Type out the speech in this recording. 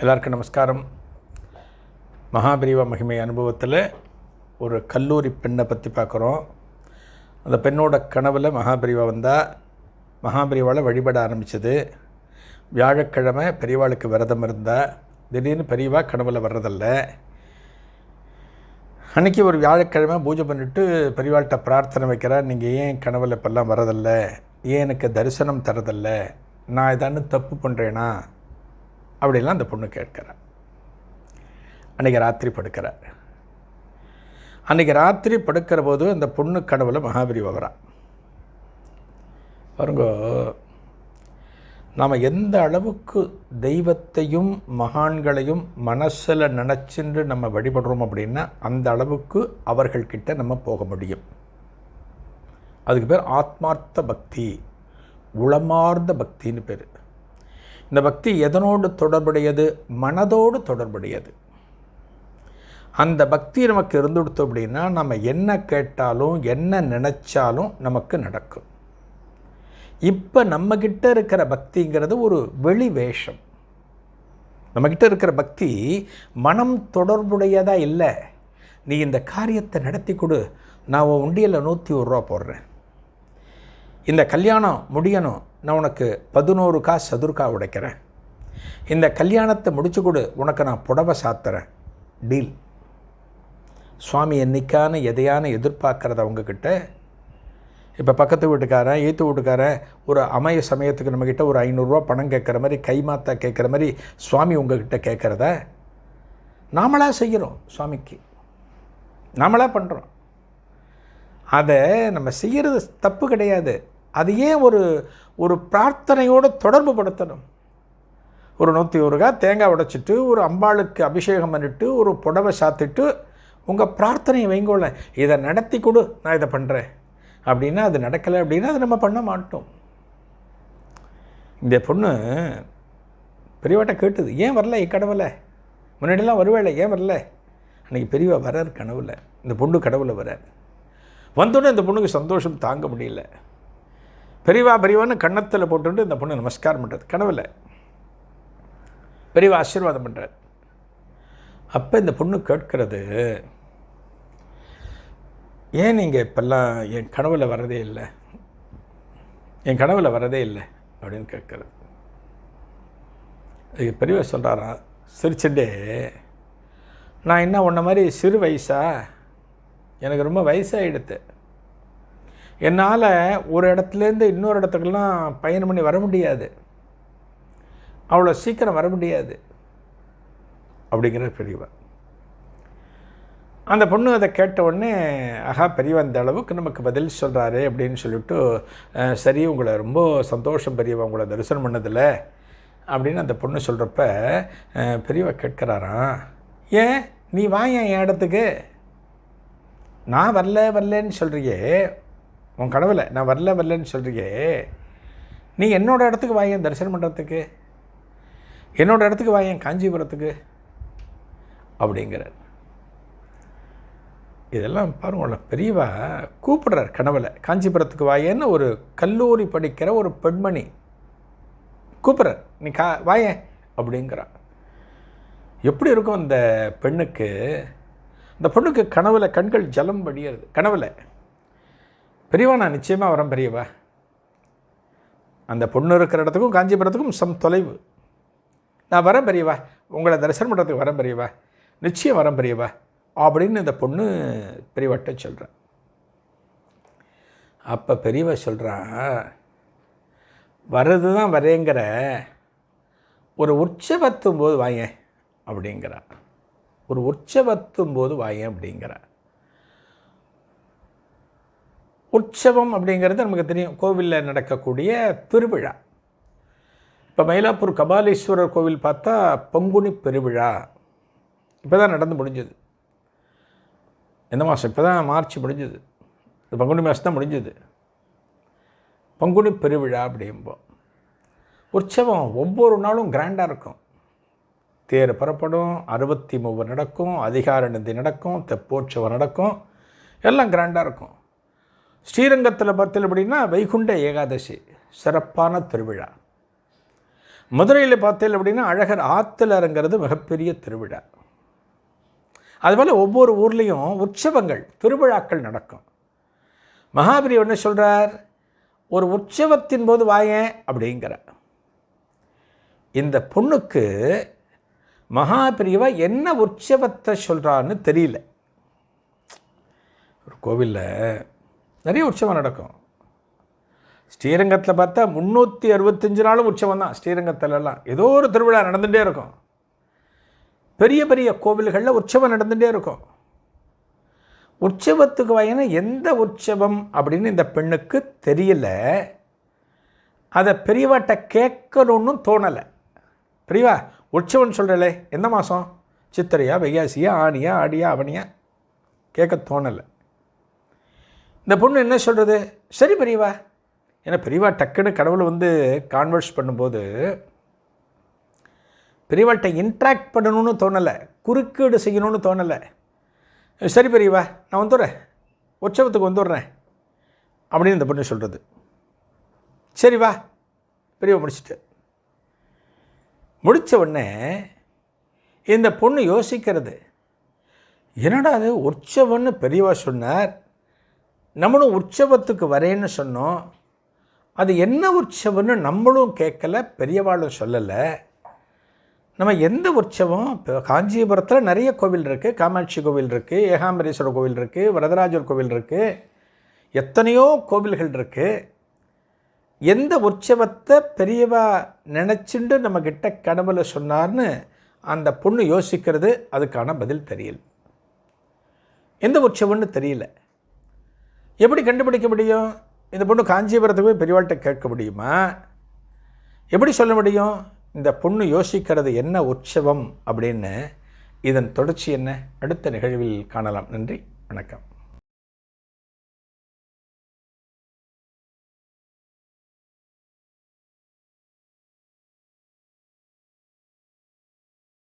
எல்லாருக்கும் நமஸ்காரம். மகாபிரிவா மகிமை அனுபவத்தில் ஒரு கல்லூரி பெண்ணை பற்றி பார்க்குறோம். அந்த பெண்ணோட கனவில் மகாபிரிவா வந்தால் மகாபிரிவாவில் வழிபட ஆரம்பித்தது வியாழக்கிழமை பெரியவாளுக்கு விரதம் இருந்தால் திடீர்னு பெரியவா கனவில் வர்றதில்லை. அன்றைக்கி ஒரு வியாழக்கிழமை பூஜை பண்ணிவிட்டு பெரியவாள்கிட்ட பிரார்த்தனை வைக்கிறேன் நீங்கள் ஏன் கனவில் இப்போல்லாம் வரதில்ல ஏன் எனக்கு தரிசனம் தரதில்ல நான் ஏதானு தப்பு பண்ணுறேனா அப்படிலாம் அந்த பொண்ணு கேட்கிறார் அன்றைக்கி ராத்திரி படுக்கிறார். அன்றைக்கி ராத்திரி படுக்கிற போது அந்த பொண்ணு கடவுளை மகாபலி வகிறான் பாருங்க நாம் எந்த அளவுக்கு தெய்வத்தையும் மகான்களையும் மனசில் நினச்சின்று நம்ம வழிபடுறோம் அப்படின்னா அந்த அளவுக்கு அவர்கள்கிட்ட நம்ம போக முடியும். அதுக்கு பேர் ஆத்மார்த்த பக்தி உளமார்ந்த பக்தின்னு பேர். இந்த பக்தி எதனோடு தொடர்புடையது? மனதோடு தொடர்புடையது. அந்த பக்தி நமக்கு இருந்துடுத்து அப்படின்னா நம்ம என்ன கேட்டாலும் என்ன நினச்சாலும் நமக்கு நடக்கும். இப்போ நம்மக்கிட்ட இருக்கிற பக்திங்கிறது ஒரு வெளி வேஷம். நம்மக்கிட்ட இருக்கிற பக்தி மனம் தொடர்புடையதாக இல்லை? நீ இந்த காரியத்தை நடத்தி கொடு. நான் உன் உண்டியலில் நூற்றி ஒரு ரூபா போடுறேன். இந்த கல்யாணம் முடியணும். நான் உனக்கு பதினோரு கா சதுர்கா உடைக்கிறேன். இந்த கல்யாணத்தை முடிச்சு கொடு உனக்கு நான் புடவை சாத்துறேன். டீல். சுவாமி என்னைக்கான எதையான எதிர்பார்க்குறத அவங்கக்கிட்ட இப்போ பக்கத்து வீட்டுக்காரன் ஏற்று வீட்டுக்காரன் ஒரு அமைய சமயத்துக்கு நம்மக்கிட்ட ஒரு ஐநூறுரூவா பணம் கேட்குற மாதிரி கைமாத்தா கேட்குற மாதிரி சுவாமி உங்ககிட்ட கேட்குறத நாமளாக செய்கிறோம் சுவாமிக்கு. நாமளாக பண்ணுறோம் அதை நம்ம செய்கிறது தப்பு கிடையாது. அது ஏன் ஒரு ஒரு பிரார்த்தனையோடு தொடர்பு படுத்தணும்? ஒரு நூற்றி ஒருகா தேங்காய் உடைச்சிட்டு ஒரு அம்பாளுக்கு அபிஷேகம் பண்ணிட்டு ஒரு புடவை சாத்திட்டு உங்கள் பிரார்த்தனையை வைங்கோல இதை நடத்தி கொடு நான் இதை பண்ணுறேன் அப்படின்னா அது நடக்கலை அப்படின்னா அது நம்ம பண்ண மாட்டோம். இந்த பொண்ணு பெரியவாட்ட கேட்டுது ஏன் வரல கடவுளை முன்னாடிலாம் வருவேல ஏன் வரல? அன்றைக்கி பெரியவா வரார் கனவுல. இந்த பொண்ணு கடவுளை வர வந்தோடனே இந்த பொண்ணுக்கு சந்தோஷம் தாங்க முடியல. பெரியவா பெரியவான்னு கன்னத்தில் போட்டுட்டு இந்த பொண்ணு நமஸ்காரம் பண்ணுறது கனவில். பெரியவா ஆசீர்வாதம் பண்ணுறார் அப்போ இந்த பொண்ணு கேட்கிறது ஏன் நீங்கள் இப்போல்லாம் என் கனவில் வரதே இல்லை? என் கனவில் வரதே இல்லை? அப்படின்னு கேட்குறது. அதுக்கு பெரியவ சொல்கிறாராம் சிரிச்சுட்டே நான் என்ன உன்ன மாதிரி சிறு வயசா? எனக்கு ரொம்ப வயசாகிடுது என்னால் ஒரு இடத்துலேருந்து இன்னொரு இடத்துக்கெல்லாம் பயணம் பண்ணி வர முடியாது. அவ்வளோ சீக்கிரம் வர முடியாது. அப்படிங்கிற பெரியவா அந்த பொண்ணு அதை கேட்ட உடனே ஆஹா பெரியவா அந்த அளவுக்கு நமக்கு பதில் சொல்கிறாரு அப்படின்னு சொல்லிவிட்டு சரி உங்களை ரொம்ப சந்தோஷம் பெரியவா உங்களை தரிசனம் பண்ணதில்ல அப்படின்னு அந்த பொண்ணு சொல்கிறப்ப அஹ், பெரியவா கேட்குறாராம் ஏன்? நீ வாங்க என் இடத்துக்கு? நான் வரல வரலன்னு சொல்கிறியே உன் கடவுளை நான் வரல வரலன்னு சொல்கிறியே நீ என்னோடய இடத்துக்கு வாயேன் தரிசனம் பண்ணுறதுக்கு என்னோடய இடத்துக்கு வாயேன் காஞ்சிபுரத்துக்கு. அப்படிங்கிறார். இதெல்லாம் பாருங்கள பெரியவா கூப்பிடுறார் கனவில். காஞ்சிபுரத்துக்கு வாயேன்னு ஒரு கல்லூரி படிக்கிற ஒரு பெண்மணி கூப்பிட்றார். நீ கா வாயேன் அப்படிங்கிறா எப்படி இருக்கும் அந்த பெண்ணுக்கு? அந்த பொண்ணுக்கு கனவில் கண்கள் ஜலம் வடியறது கனவில். பெரியவா நான் நிச்சயமாக வரேன் பெரியவா. அந்த பொண்ணு இருக்கிற இடத்துக்கும் காஞ்சிபுரத்துக்கும் சம் தொலைவு. நான் வரேன் பெரியவா. உங்களை தரிசனம் பண்ணுறதுக்கு வரேன் பெரியவா. நிச்சயம் வரேன் பெரியவா. அப்படின்னு இந்த பொண்ணு பெரியவாட்ட சொல்கிறேன் அப்போ பெரியவா சொல்கிறான் வர்றது தான் வரேங்கிற ஒரு உற்சவத்தும் போது வாயேன் அப்படிங்கிறா. ஒரு உற்சவத்தும் போது வாயேன் அப்படிங்கிறா. உற்சவம் அப்படிங்கிறது நமக்கு தெரியும். கோவிலில் நடக்கக்கூடிய திருவிழா. இப்போ மயிலாப்பூர் கபாலீஸ்வரர் கோவில் பார்த்தா பங்குனி பெருவிழா. இப்போ தான் நடந்து முடிஞ்சது. எந்த மாதம் இப்போ தான் மார்ச் முடிஞ்சது. இந்த பங்குனி மாதம் தான் முடிஞ்சது. பங்குனி பெருவிழா அப்படிம்போம். உற்சவம் ஒவ்வொரு நாளும் கிராண்டாக இருக்கும். தேர் புறப்படும் அறுபத்தி மூவர் நடக்கும் அதிகார நந்தி நடக்கும் தெப்போற்சவம் நடக்கும். எல்லாம் கிராண்டாக இருக்கும். ஸ்ரீரங்கத்தில் பார்த்தீங்க அப்படின்னா வைகுண்ட ஏகாதசி சிறப்பான திருவிழா. மதுரையில் பார்த்தீங்க அப்படின்னா அழகர் ஆற்றுல இறங்கிறது மிகப்பெரிய திருவிழா. அதுபோல் ஒவ்வொரு ஊர்லேயும் உற்சவங்கள் திருவிழாக்கள் நடக்கும். மகாபலி என்ன சொல்கிறார் ஒரு உற்சவத்தின் போது வாயேன் அப்படிங்கிற இந்த பொண்ணுக்கு மகாபிரிவா என்ன உற்சவத்தை சொல்கிறான்னு தெரியல. ஒரு கோவிலில் நிறைய உற்சவம் நடக்கும். ஸ்ரீரங்கத்தில் பார்த்தா முந்நூற்றி அறுபத்தஞ்சு நாளும் உற்சவம் தான் ஸ்ரீரங்கத்திலலாம். ஏதோ ஒரு திருவிழா நடந்துகிட்டே இருக்கும். பெரிய பெரிய கோவில்களில் உற்சவம் நடந்துகிட்டே இருக்கும். உற்சவத்துக்கு வயன எந்த உற்சவம் அப்படின்னு இந்த பெண்ணுக்கு தெரியல. அதை பெரியவாட்ட கேட்கணும்னு தோணலை. பெரியவா உற்சவம்னு சொல்கிறலே எந்த மாதம் சித்திரையா வெய்யாசியா ஆணியா ஆடியா அவனியா? கேட்க தோணலை. இந்த பொண்ணு என்ன சொல்கிறது சரி பெரியவா. ஏன்னா பெரியவா டக்குன்னு கடவுளை வந்து கான்வர்ஸ் பண்ணும்போது பெரியவாள்கிட்ட இன்ட்ராக்ட் பண்ணணும்னு தோணலை. குறுக்கீடு செய்யணும்னு தோணலை. சரி பெரியவா நான் வந்துடுறேன். உற்சவத்துக்கு வந்துடுறேன். அப்படின்னு இந்த பொண்ணு சொல்கிறது சரி வா. பெரியவா முடிச்சுட்டு. முடித்த உடனே இந்த பொண்ணு யோசிக்கிறது என்னடா அது உற்சவம்னு பெரியவா சொன்னார்? நம்மளும் உற்சவத்துக்கு வரேன்னு சொன்னோம். அது என்ன உற்சவம்னு நம்மளும் கேட்கல பெரியவாளும் சொல்லலை. நம்ம எந்த உற்சவம்? இப்போ காஞ்சிபுரத்தில் நிறைய கோவில் இருக்குது காமாட்சி கோவில் இருக்குது ஏகாம்பரேஸ்வரர் கோவில் இருக்குது வரதராஜர் கோவில் இருக்குது எத்தனையோ கோவில்கள் இருக்குது எந்த உற்சவத்தை பெரியவா நினச்சிண்டு நம்மக்கிட்ட கனவுல சொன்னார்னு அந்த பொண்ணு யோசிக்கிறது அதுக்கான பதில் தெரியல. எந்த உற்சவம்னு தெரியல. எப்படி கண்டுபிடிக்க முடியும்? இந்த பொண்ணு காஞ்சிபுரத்துக்கு போய் பெரியவாள்கிட்ட கேட்க முடியுமா? எப்படி சொல்ல முடியும்? இந்த பொண்ணு யோசிக்கிறது என்ன உற்சவம் அப்படின்னு இதன் தொடர்ச்சி என்ன? அடுத்த நிகழ்வில் காணலாம். நன்றி. வணக்கம்.